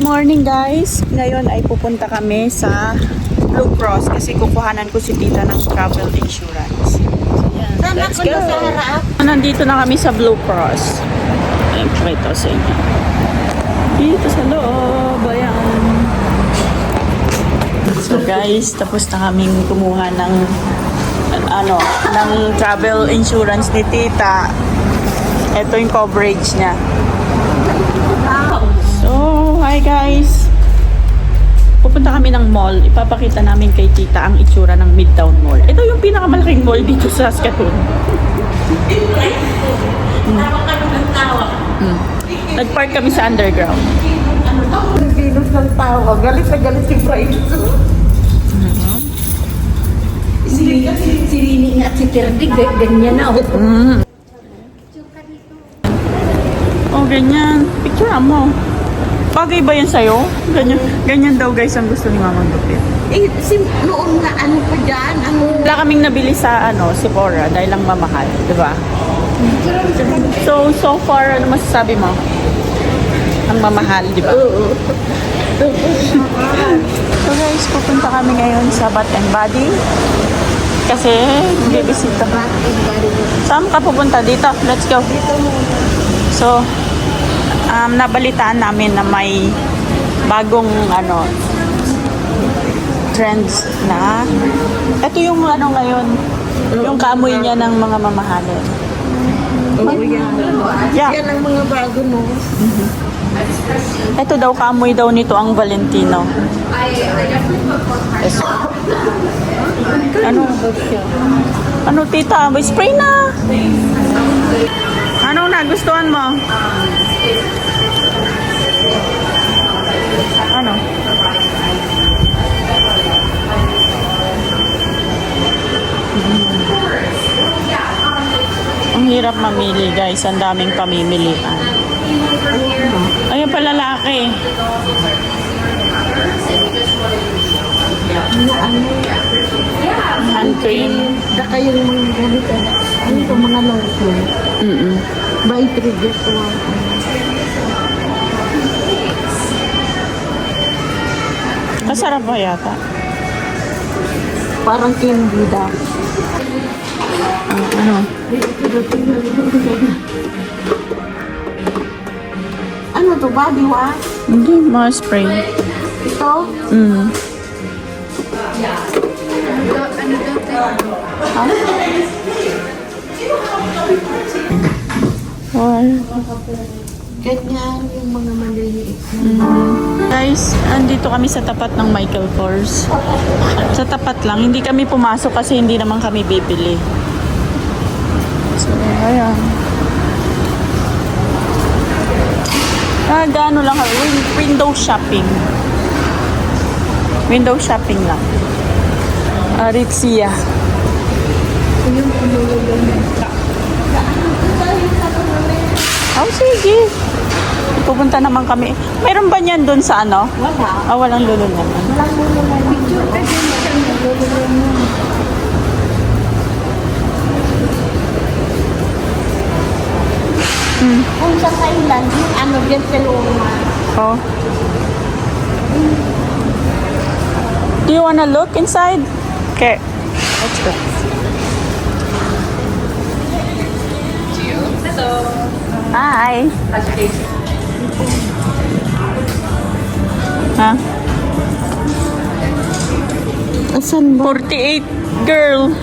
Good morning guys! Ngayon ay pupunta kami sa Blue Cross kasi kukuhanan ko si tita ng travel insurance. Ayan, let's go! Nandito na kami sa Blue Cross. Ayan, pakita ko sa inyo. Dito sa loob, ayan. So guys, tapos na kaming kumuha ng ano, ng travel insurance ni tita. Ito yung coverage niya. Hi guys. Pupunta kami ng mall. Ipapakita namin kay tita ang itsura ng Midtown Mall. Ito yung pinakamalaking mall dito sa Saskatoon. Mm. Nag-park kami sa underground. Venus ng tawa. Galit na galit si Friday. Si, si Rini at si Terdi, ga- ganyan na. Oh. Mm. Oh, ganyan. Picture mo. Bagay ba yan sa'yo? Ganyan, ganyan daw guys ang gusto ni Mamang Lupit. Eh, si, noon nga ano pa dyan, ano. Wala kaming nabili sa ano, Sephora dahil lang mamahal, di ba? So, so far, ano masasabi mo? Ang mamahal, di ba? Oo. So guys, pupunta kami ngayon sa Bath and Body. Kasi, bibisita ka. Saan ka pupunta? Dito, let's go. So, um, nabalitaan namin na may bagong ano trends na ito yung ano ngayon yung kamoy niya ng mga mamahalin Oo, yan. Yeah. Yan ang mga bago mo. ito daw kamoy daw nito ang Valentino Yes. ano ano tita may spray na anong nagustuhan mo mamili guys, ang daming pamimilian. Ayun pa lalaki. Ano, ano. Hand cream. Saka yung mga ganito. Ano ito, mga lotion. Mm-mm. By three just one. Masarap ba yata? Parang candy daw. Ah, ano? Ano to, body wash? Hindi, mga spray. Ito? Mm. Wow. Ganyan yung mga maliliit. Guys, andito kami sa tapat ng Michael Kors. Sa tapat lang, hindi kami pumasok kasi hindi naman kami bibili. Ayan. Ah, gaano lang kami. Win- Window shopping. Window shopping lang. Aritzia. Oh, sige. Pupunta naman kami. Meron ba niyan doon sa ano? Wala. Ah, walang lulun naman. Wala mo naman. Picture ka din siya. Nalulungan mo. Kung sa Thailand, yung ano dyan sa luma. Oh. Do you wanna look inside? Okay. Let's go. Hi. Ha? Asan ba? 48 girl.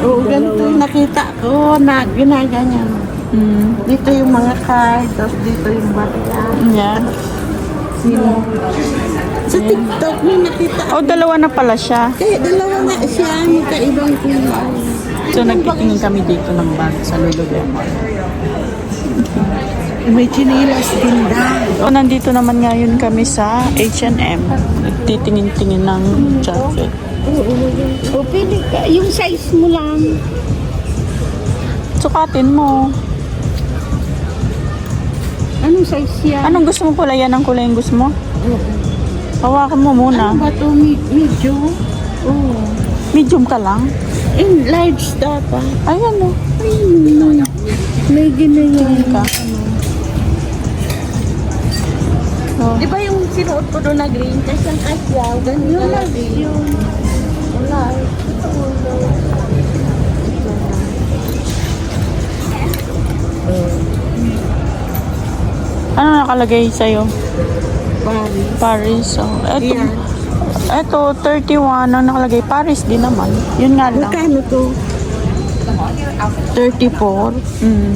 Oo, ganito nakita ko na ginaganyan. Hmm. Dito yung mga card, tapos dito yung barya. Yeah. Sino? Sa TikTok may nakita. Oh, dalawa na pala siya. Kaya dalawa nga siya, magkaibang kulay. So, nagtitingin kami dito ng bag sa Lululemon. May chinilas din daw. So, nandito naman ngayon kami sa H&M. Nagtitingin-tingin ng jacket. O, pili ka. Yung size mo lang. Sukatin mo. Anong size yan? Anong gusto mo kulay? Yan ang kulay yung gusto mo? Oo. Hawakan mo muna. Ano ba ito? Me- medyo? Oo. Medium ka lang. In large dapat. Ayan o. Ayun. May ginayan. Ka. Oh. Di ba yung sinuot ko doon na green? Kasi ang kasya, ganun yun lang yun. Wala. Ano nakalagay sa'yo? Paris. Paris. Oh. Eto, Yan. eto, 31 ang nakalagay. Paris din naman. Yun nga lang. Magkano to? 34. Mm.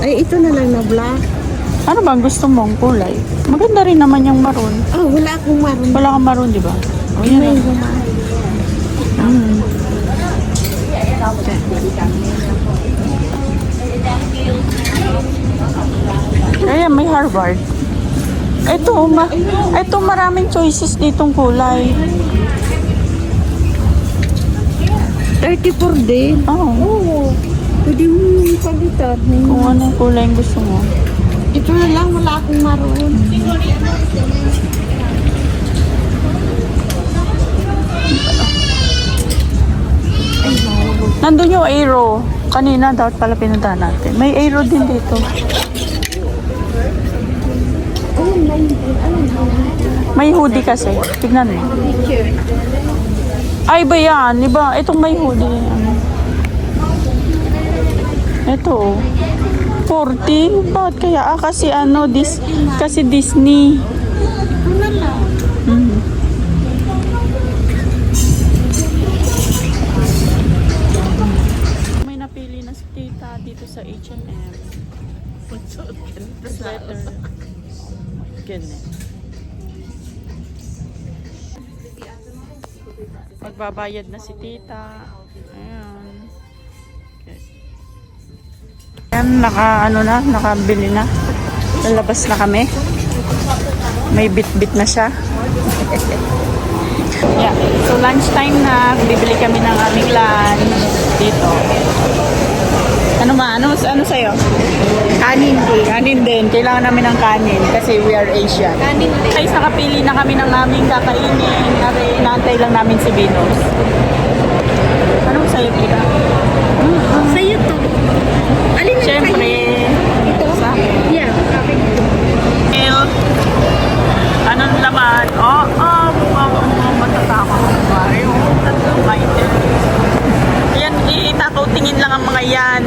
Ay, ito na lang na black. Ano ba ang gusto mong kulay? Maganda rin naman yung maroon. Oh, wala akong maroon. Wala kang maroon, di ba? O, yan May lang. gumay. Ayan, may Harvard. Ito, ma ito maraming choices ditong kulay. 34 din. Oo. Oo. Pwede mo palitan. Kung anong kulay gusto mo. Ito na lang, wala akong maroon. Nandun yung Aero. Kanina dapat pala pinuntahan natin. May Aero din dito. Ayun na yun. Ano na May hoodie kasi. Tignan mo. Ay, ba yan? Iba, itong may hoodie. Ito, oh. 40? Bakit kaya? Ah, kasi ano, dis, kasi Disney. Mm. May napili na si tita dito sa H&M. Sweater. Ganyan. Magbabayad na si tita. Ayan. Okay. Ayan, naka, ano na, nakabili na. Lalabas na kami. May bit-bit na siya. yeah. So lunchtime na, bibili kami ng aming lunch dito. Ano ma? Ano, ano sa'yo? Kanin din. Kanin din. Kailangan namin ng kanin kasi we are Asian. Kanin din. Guys, nakapili na kami ng aming kakainin. Inaantay lang namin si Venus. Anong sa'yo, Tita? Sa'yo to. Alin ang Siyempre, Ito? sa Yeah. milk. Anong laman? Oo, oh, oh, oh, oh, matatakot. Mario, tatlong items. Ayan, itakaw tingin lang ang mga yan.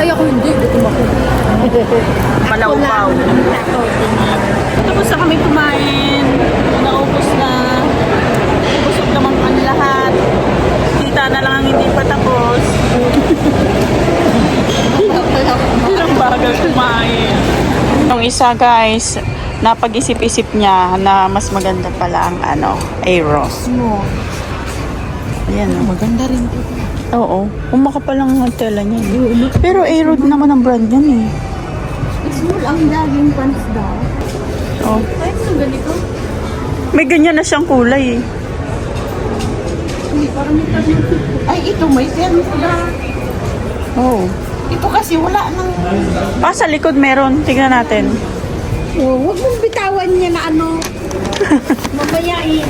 Ay, ako hindi. Gutom ako. Malaupaw. Tapos na kami kumain. Naubos na. Busog naman ang lahat. Tita na lang ang hindi pa tapos. Ilang bagal kumain. Yung isa guys, napag-isip-isip niya na mas maganda pala ang ano, Aeros. Mo. Ayan oh. Maganda rin to. Oo. Umakapal lang ang tela niya. eh. Pero Aero naman ang brand yan eh. Small ang laging pants daw. Oh. Ay, ano ganito? May ganyan na siyang kulay eh. Hindi, parang may. Ay, ito may fairness na. Oh. Ito kasi wala nang... Ah, sa likod meron. Tignan natin. Oh, huwag mong bitawan niya na ano. Mamaya eh.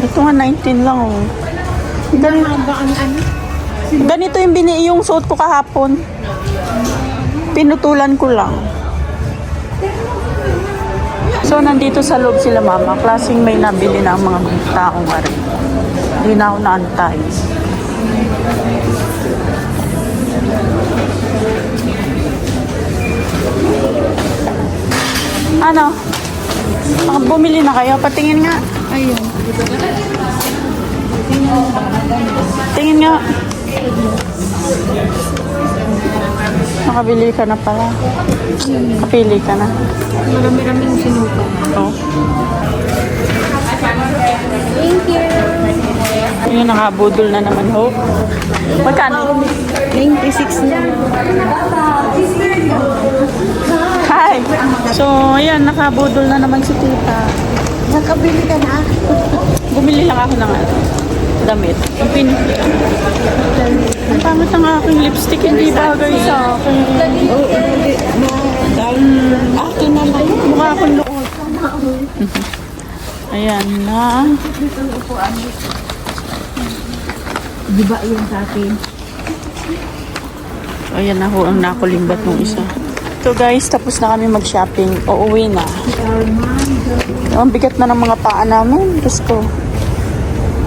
Ito nga 19 lang oh. Ganito, Mahaba ang ano. ganito yung bini yung suot ko kahapon. Pinutulan ko lang. So, nandito sa loob sila mama. Klaseng may nabili na ang mga taong ari. Hindi na ako naantay. Ano? Ah, bumili na kayo? Patingin nga. Ayun. Tingin nga. Nakabili ka na pala. Kapili ka na. Marami-raming sinuko. Oh. Thank you. Ayun, nakabudol na naman, Hope. Magkano? 96 na. Hi! So, ayan, nakabudol na naman si tita. Nakabili ka na? Bumili lang ako ng ano, damit. Pin... Ang pangit ang aking lipstick, hindi bagay sa akin. Oo, hindi. Dahil akin na lang. Mukha akong lukot. Ayan na. Di ba yun sa akin? Ayan na ho ang nakulimbat ng isa. So guys, tapos na kami mag-shopping. Uuwi na. Ang bigat na ng mga paa namin. Diyos ko.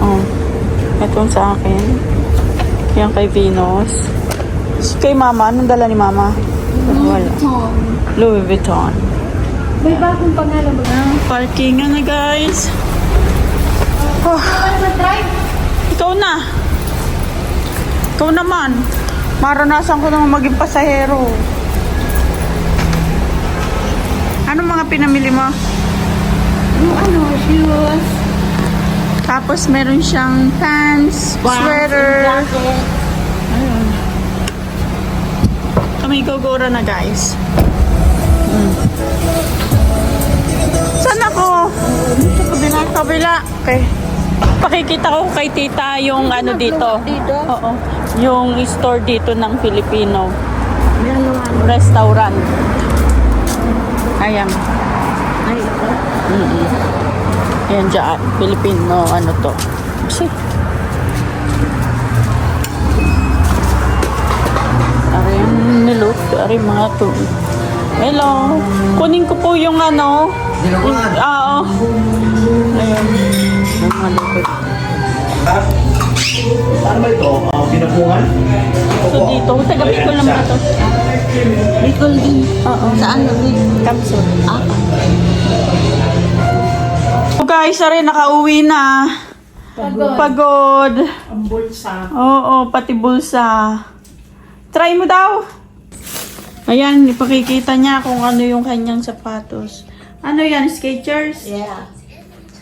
Oh. Ito sa akin. Yan kay Venus. Kay Mama. Anong dala ni Mama? Wala. Louis Vuitton. May bagong pangalan ba? Ah, parking na guys. Oh, drive? ikaw na. Ikaw naman. Maranasan ko naman maging pasahero. Ano mga pinamili mo? Yung ano, shoes. Tapos meron siyang pants, sweater. Jacket. Ayun. Kami gogora na guys. Saan ako? Sa kabila. Kabila. Okay. Pakikita ko kay tita yung ano dito. Dito? Oo. Yung store dito ng Filipino. Restaurant. Ayan. Ay, ito. Mm-mm. Ayan dyan. Filipino ano to. Kasi. Ari yung nilok. Ari mga to. Hello. Kunin ko po yung ano. Yung, ah, oo. Ayun. Yung mga lupit. Ano ba ito? Uh, pinapungan? So dito, taga Bicol naman ito. Bicol din. Oo. Saan? Capsule. Ah, Guys, ari nakauwi na. Pagod. Ang bulsa. Oo, pati bulsa. Try mo daw. Ayan, ipakikita niya kung ano yung kanyang sapatos. Ano yan, Skechers? yeah.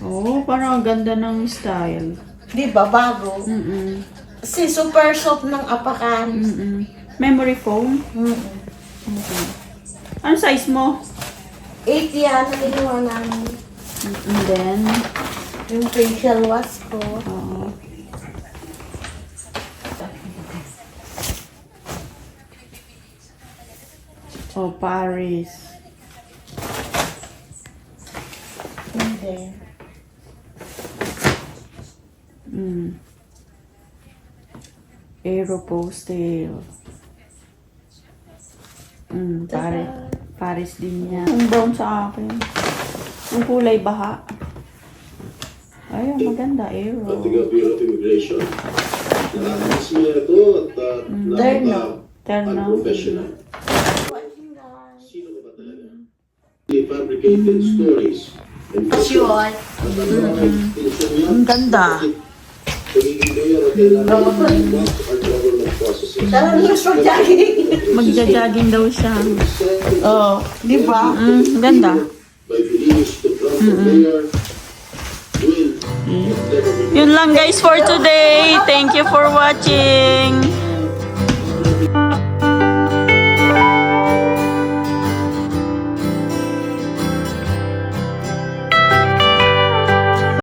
Oo, parang ang ganda ng style. Di ba, bago? Mm-mm. Si super soft ng apakan. Mm-mm. Memory foam? Mm. Okay. Ano size mo? 8 yan, naliwa namin. And then, Yung facial wash ko. oo. Oh, Paris. And then, Mm. Aeropostale. Mm, Paris. Paris din niya. Ang brown sa akin. Yung kulay baha. Ayun, maganda. Aero. Tiga Bureau of Immigration. Nakakamis niya ito at uh, Terno. Terno. professional Sino ka ba talaga? Fabricated stories. And Sure. Ang ganda. Magja-jogging daw siya. Oo. Di ba? Mm, ganda. By believers be Yun lang guys for today. Thank you for watching.